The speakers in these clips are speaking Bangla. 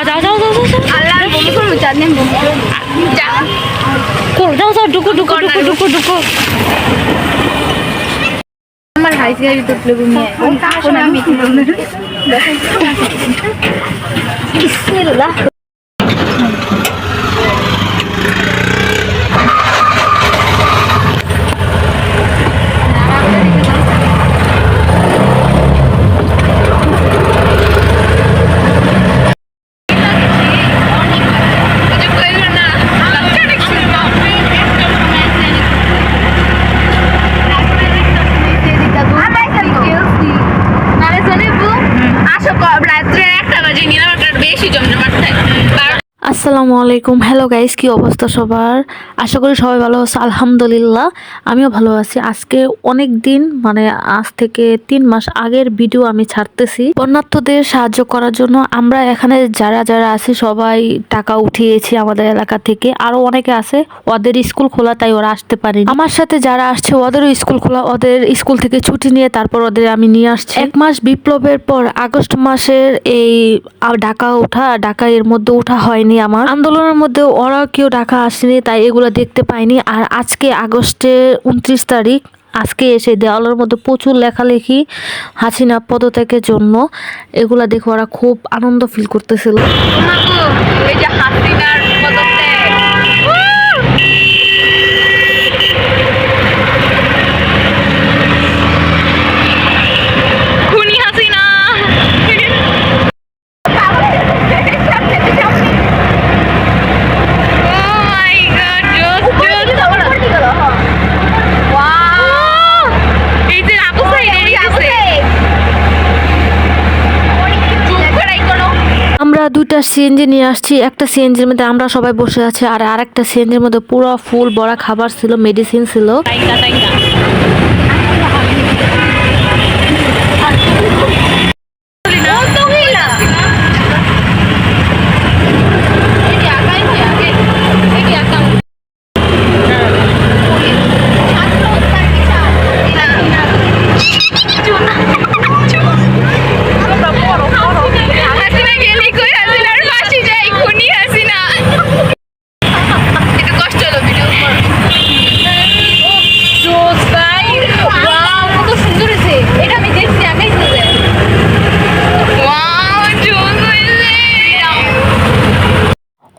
যাও যাও যাও যাও আল্লাহর বমি করব চাঁদ নেম বমি করব করো, যাও যাও ঢুকো ঢুকো ঢুকো ঢুকো ঢুকো। আমার হাইস গাড়ি তো প্লেবু নিয়ে কোন আমি বিসমিল্লাহ আসো রাত্রে একটা বাজে নিলাম একটা বেশি জমজমাট আসসালামু আলাইকুম। হ্যালো গাইস কি অবস্থা সবার? আশা করি সবাই ভালো আছে। আলহামদুলিল্লাহ, আমিও ভালো আছি। আজকে অনেক দিন মানে আজ থেকে তিন মাস আগের ভিডিও আমি ছাড়তেছি। বন্যার্থদের সাহায্য করার জন্য আমরা এখানে যারা যারা আছি, সবাই টাকা উঠিয়েছি আমাদের এলাকা থেকে। আরও অনেকে আছে, ওদের স্কুল খোলা, তাই ওরা আসতে পারেনি। আমার সাথে যারা আসছে, ওদেরও স্কুল খোলা, ওদের স্কুল থেকে ছুটি নিয়ে তারপর ওদের আমি নিয়ে আসছি। এক মাস বিপ্লবের পর আগস্ট মাসের এই ডাকা ওঠা ঢাকা এর মধ্যে ওঠা হয়নি আমার। আন্দোলনের মধ্যে ওরা কেউ ডাকা আসেনি, তাই এগুলো দেখতে পাইনি। আর আজকে আগস্টের উনত্রিশ তারিখ, আজকে এসে দেওয়ালের মধ্যে প্রচুর লেখালেখি হাসিনা পদত্যাগের জন্য। এগুলা দেখে ওরা খুব আনন্দ ফিল করতেছিল। সিএনজি নিয়ে আসছি, একটা সিএনজির মধ্যে আমরা সবাই বসে আছি, আর আরেকটা সিএনজির মধ্যে পুরো ফুল বড়া খাবার ছিল মেডিসিন ছিল তাইকা তাইকা হাসিনা গেলি কই হাসিনার ফাঁসি যাই খুনি হাসিনা এটা কষ্ট হলো ভিডিও জোস ভাই ওয়াও কত সুন্দর হয়েছে এটা আমি দেখছি আগে ওয়াও জোস হয়েছে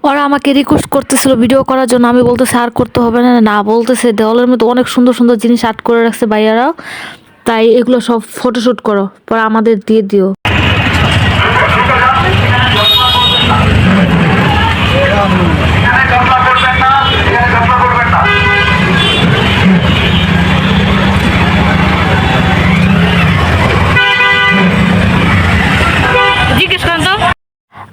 ওরা আমাকে রিকোয়েস্ট করতেছিল ভিডিও করার জন্য, আমি বলতেছি, আর করতে হবে না। না, বলতেছে, দেওয়ালের মধ্যে অনেক সুন্দর সুন্দর জিনিস আর্ট করে রাখছে ভাইয়ারা তাই এগুলো সব ফটোশ্যুট করো, পরে আমাদের দিয়ে দিও এখানে ঘটনা করবেন না এখানে ঘটনা করবেন না জিজ্ঞেস করেন তো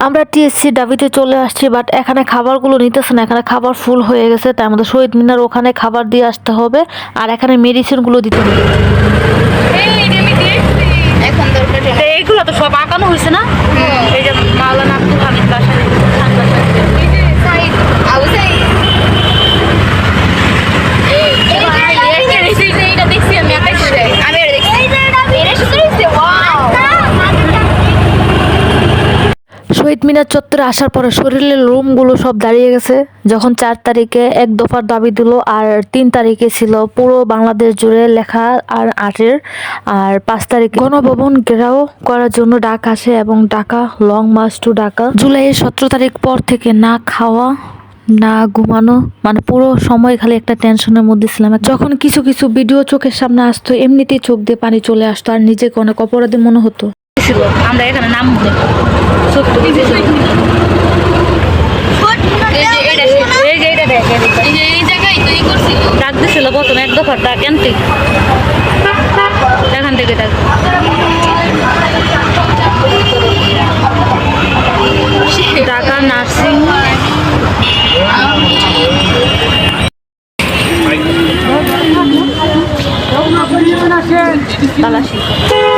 আমরা টিএসসি ডাবিতে চলে আসছি বাট এখানে খাবারগুলো নিতেছে না। এখানে খাবার ফুল হয়ে গেছে তাই আমাদের শহীদ মিনার ওখানে খাবার দিয়ে আসতে হবে আর এখানে মেডিসিনগুলো দিতে হবে। এইগুলো তো সব আঁকানো হয়েছে না? এই যে মাওলানা আব্দুল হামিদ বাসায় এই যে সাইড আবু সাইদ এইটা দেখছি আমি আকাশে আমি এটা দেখছি এটা সুন্দর হয়েছে ওয়াও শহীদ মিনার চত্বরে আসার পরে শরীরের লোমগুলো সব দাঁড়িয়ে গেছে। যখন চার তারিখে এক দফার দাবি দিল আর তিন তারিখে ছিল পুরো বাংলাদেশ জুড়ে লেখা আর আটের। আর পাঁচ তারিখে গণভবন ঘেরাও করার জন্য ডাক আসে এবং Dhaka long march to Dhaka. জুলাইয়ের সতেরো তারিখ পর থেকে না খাওয়া, না ঘুমানো মানে পুরো সময় খালি একটা টেনশনের মধ্যে ছিলাম। যখন কিছু কিছু ভিডিও চোখের সামনে আসতো, এমনিতেই চোখ দিয়ে পানি চলে আসতো আর নিজেকে অনেক অপরাধী মনে হতো। আমরা এখানে নাম সত্য এই যে এটা এই যে এটা দেখ, এই যে। এই জায়গায় তৈরি করছিল ডাক দিছিল প্রথমে, এক দফার ডাক এনতে এখান থেকে ডাক। ঢাকা নার্সিং। তালাশি। এদিকে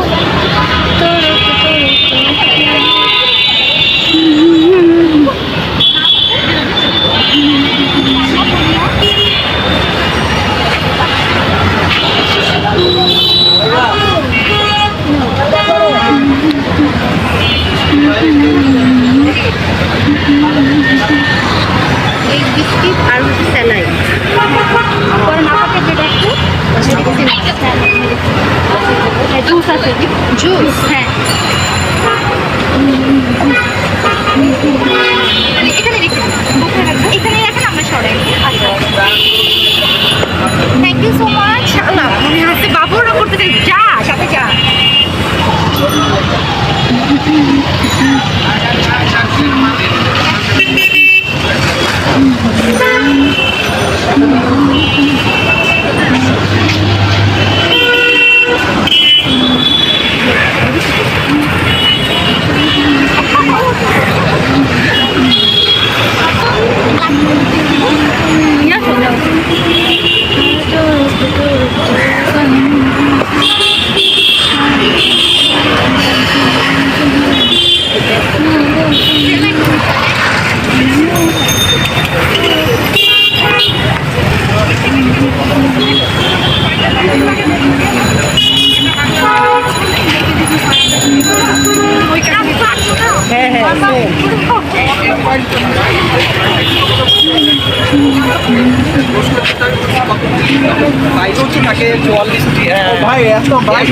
থাকে চুয়াল্লিশটি ভাই এত ভাই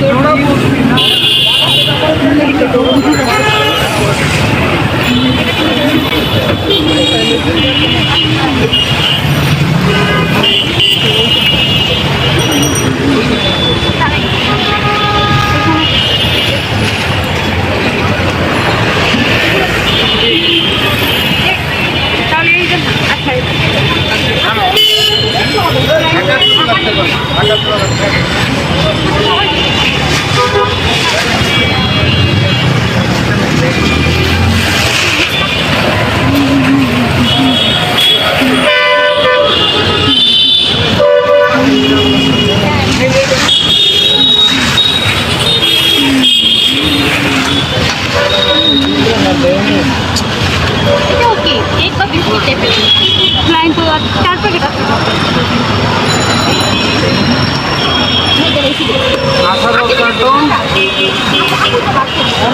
এই যে আচ্ছা এটাও কি কেক বা বিস্কিট টাইপের ফ্লাইং তো আর চার প্যাকেট আছে আঠারো কার্টন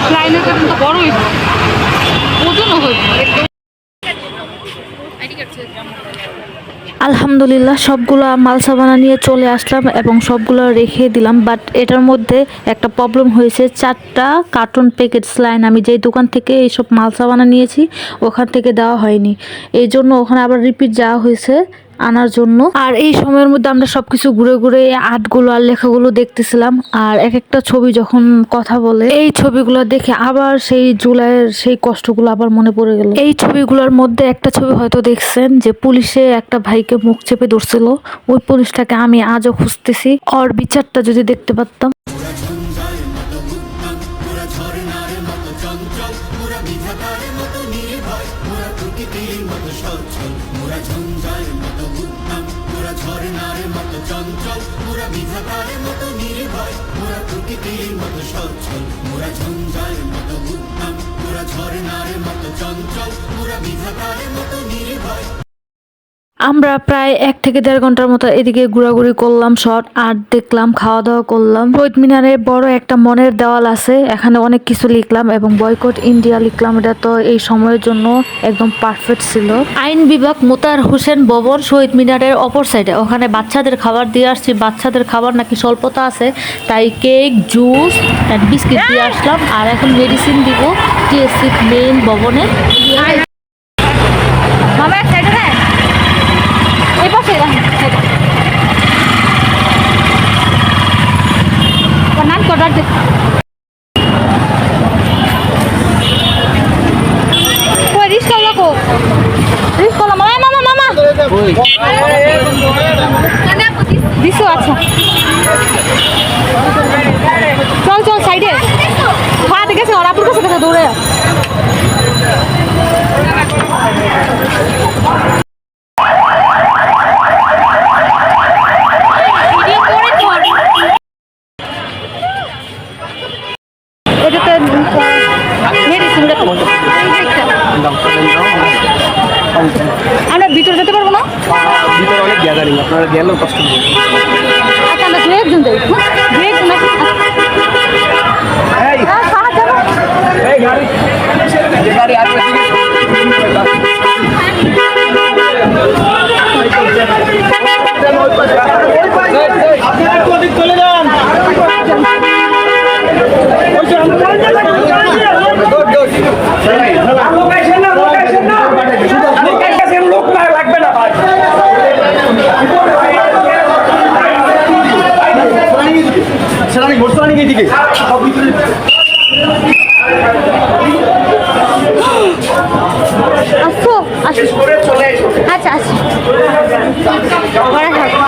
ফ্লাইনের কারণ তো বড় হইব ওজনও হইব আলহামদুলিল্লাহ, সবগুলো মালসাবানা নিয়ে চলে আসলাম এবং সবগুলো রেখে দিলাম বাট এটার মধ্যে একটা প্রবলেম হয়েছে। চারটা কার্টুন প্যাকেট স্লাইন আমি যেই দোকান থেকে এইসব মালসাবানা নিয়েছি, ওখান থেকে দেওয়া হয়নি। এই জন্য ওখানে আবার রিপিট যাওয়া হয়েছে। আনার জন্য। আর এই সময়ের মধ্যে আমরা সবকিছু ঘুরে ঘুরে আর্টগুলো আর লেখাগুলো দেখতেছিলাম। আর এক একটা ছবি যখন কথা বলে, এই ছবিগুলো দেখে আবার সেই জুলাইয়ের সেই কষ্টগুলো আবার মনে পড়ে গেল। এই ছবিগুলোর মধ্যে একটা ছবি হয়তো দেখছেন যে পুলিশে একটা ভাইকে মুখ চেপে ধরছিল। ওই পুলিশটাকে আমি আজও খুঁজতেছি। ওর বিচারটা যদি দেখতে পারতাম আমরা প্রায় এক থেকে দেড় ঘণ্টার মতো এদিকে ঘোরাঘুরি করলাম শর্ট আর্ট দেখলাম খাওয়া দাওয়া করলাম। শহীদ মিনারে বড় একটা মনের দেওয়াল আছে, এখানে অনেক কিছু লিখলাম এবং বয়কট ইন্ডিয়া লিখলাম। এটা তো এই সময়ের জন্য একদম পারফেক্ট ছিল। আইন বিভাগ মোতার হোসেন ভবন শহীদ মিনারের অপর সাইডে ওখানে বাচ্চাদের খাবার দিয়ে আসছি। বাচ্চাদের খাবার নাকি স্বল্পতা আছে, তাই কেক, জুস বিস্কিট দিয়ে আসলাম। আর এখন মেডিসিন দিব টিএসসি মেইন ভবনে। দেয় এই পাশে রাখেন নাম কটার দে কই রিস্কা লাগো রিস্কা মামা মামা মামা দিছো আচ্ছা চল চল সাইডে হ্যাঁ দেখেছি ওরা আপুর কাছে কাছে দৌড়ে ভিডিও করে কর এটাতে মেডিসিন আমরা ভিতরে যেতে পারব না? ভিতরে অনেক গ্যাদারিং আপনারা গেলেও কষ্ট আচ্ছা আমরা দু একজন যাই। দু একজন গাড়ি। চলে যান আচ্ছা আচ্ছা পরে থাকো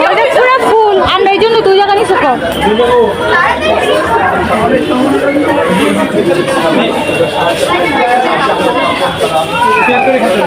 ওইটা পুরো ফুল আমরা এই জন্য দুই জায়গা নিচে কর ওইটাই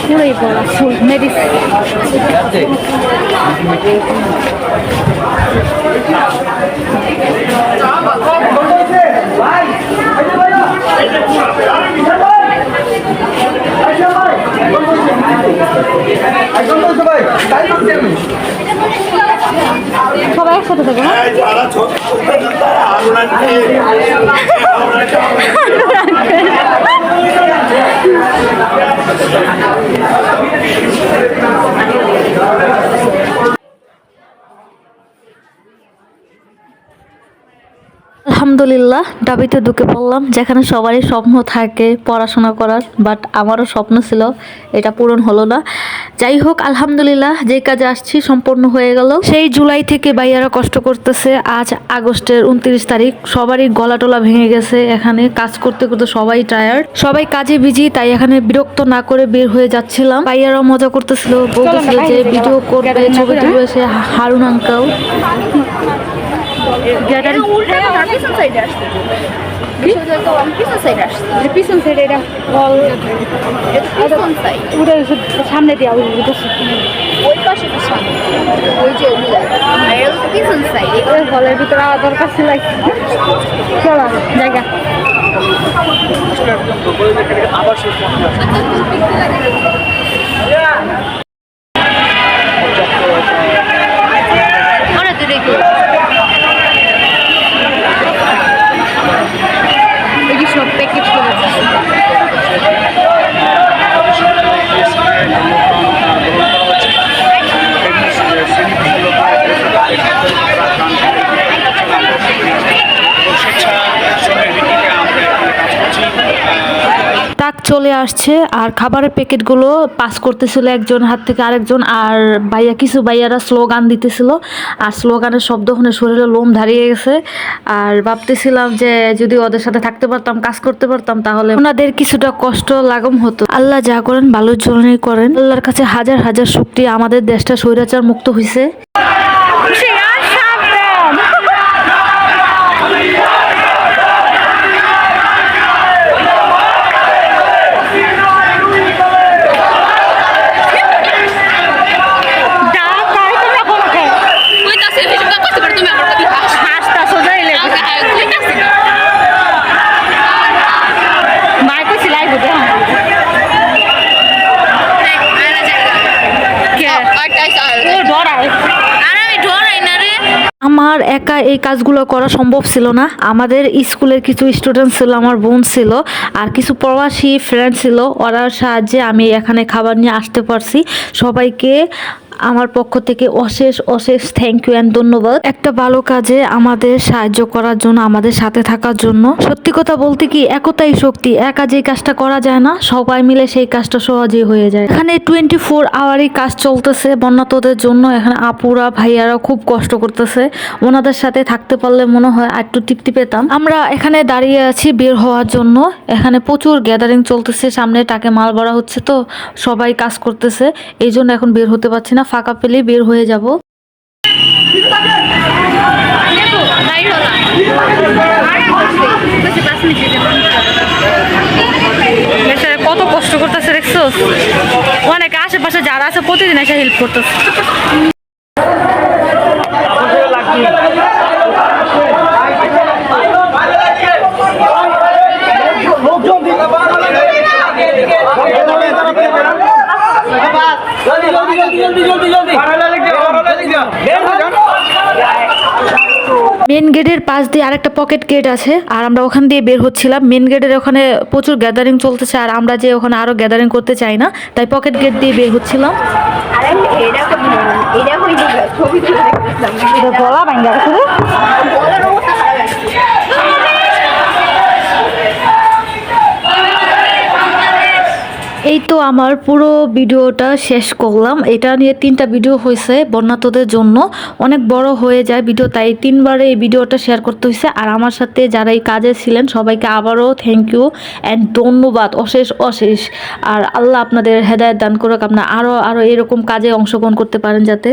পুরোই বড় ফুল মেডিসিন ¡Aleluya! আলহামদুলিল্লাহ ডাবিতে ঢুকে পড়লাম, যেখানে সবারই স্বপ্ন থাকে পড়াশোনা করার বাট আমারও স্বপ্ন ছিল এটা পূরণ হলো না। যাই হোক, আলহামদুলিল্লাহ, যে কাজে আসছি সম্পূর্ণ হয়ে গেল। সেই জুলাই থেকে ভাইয়ারা কষ্ট করতেছে, আজ আগস্টের উনত্রিশ তারিখ, সবারই গলা টলা ভেঙে গেছে এখানে, কাজ করতে করতে সবাই টায়ার্ড সবাই কাজে বিজি তাই এখানে বিরক্ত না করে বের হয়ে যাচ্ছিলাম। ভাইয়ারাও মজা করতেছিল, বলতেছিল যে ভিডিও করবে, ছবি তুলবে সে হারুন আঙ্কাল পিছন সাইডে আসছে। পিছন সাইডে আসছে। পিছন সাইডে এটা সাইড পুরো সামনে দিয়া ওই পাশে ওই যে পিছন সাইড ওই হলের ভিতরে আওয়া দরকার ছিল চলো জায়গা। আবার চলে আসছে আর খাবারের প্যাকেটগুলো পাস করতেছিল একজন হাত থেকে আরেকজন আর ভাইয়া, কিছু ভাইয়ারা স্লোগান দিতেছিল। আর স্লোগানের শব্দ শুনে শরীরে লোম দাঁড়িয়ে গেছে। আর ভাবতেছিলাম যে যদি ওদের সাথে থাকতে পারতাম, কাজ করতে পারতাম, তাহলে ওনাদের কিছুটা কষ্ট লাগম হতো। আল্লাহ যা করেন ভালো জন্যই করেন। আল্লাহর কাছে হাজার হাজার শুক্তি আমাদের দেশটা স্বৈরাচার মুক্ত হয়েছে একা এই কাজগুলো করা সম্ভব ছিল না। আমাদের স্কুলের কিছু স্টুডেন্ট ছিল, আমার বোন ছিল, আর কিছু প্রবাসী ফ্রেন্ড ছিল। ওরার সাহায্যে আমি এখানে খাবার নিয়ে আসতে পারছি। সবাইকে আমার পক্ষ থেকে অশেষ অশেষ থ্যাংক ইউ অ্যান্ড ধন্যবাদ। একটা ভালো কাজে আমাদের সাহায্য করার জন্য, আমাদের সাথে থাকার জন্য। সত্যি কথা বলতে কি, একতাই শক্তি। একা যে কাজটা করা যায় না, সবাই মিলে সেই কাজটা সহজেই হয়ে যায়। এখানে টোয়েন্টি ফোর আওয়ারই কাজ চলতেছে বন্যাতদের জন্য। এখানে আপুরা, ভাইয়ারা খুব কষ্ট করতেছে। ওনাদের সাথে থাকতে পারলে মনে হয় আর একটু তৃপ্তি পেতাম। আমরা এখানে দাঁড়িয়ে আছি বের হওয়ার জন্য। এখানে প্রচুর গ্যাদারিং চলতেছে। সামনে টাকে মাল ভরা হচ্ছে তো, সবাই কাজ করতেছে। এই জন্য এখন বের হতে পারছি না। ফাঁকা পেলে বের হয়ে যাব। কত কষ্ট করতেছে দেখছ অনেক আশেপাশে যারা আছে প্রতিদিন এসে হেল্প করতেছে। জলদি জলদি জলদি হয়ে যান। মেন গেটের পাশ দিয়ে আরেকটা পকেট গেট আছে আর আমরা ওখান দিয়ে বের হচ্ছিলাম। মেন গেটের ওখানে প্রচুর গ্যাদারিং চলতেছে আর আমরা যে ওখানে আরও গ্যাদারিং করতে চাই না তাই পকেট গেট দিয়ে বের হচ্ছিলাম। আরে এটা ভাঙ্গা আমার পুরো ভিডিওটা শেষ করলাম। এটা নিয়ে তিনটা ভিডিও হয়েছে বন্যাতদের জন্য। অনেক বড় হয়ে যায় ভিডিও, তাই তিনবারে এই ভিডিওটা শেয়ার করতে হয়েছে। আর আমার সাথে যারা এই কাজে ছিলেন, সবাইকে আবারও থ্যাংক ইউ অ্যান্ড ধন্যবাদ। অশেষ অশেষ। আর আল্লাহ আপনাদের হেদায়ত দান করুক। আপনার আরও আরও এরকম কাজে অংশগ্রহণ করতে পারেন যাতে।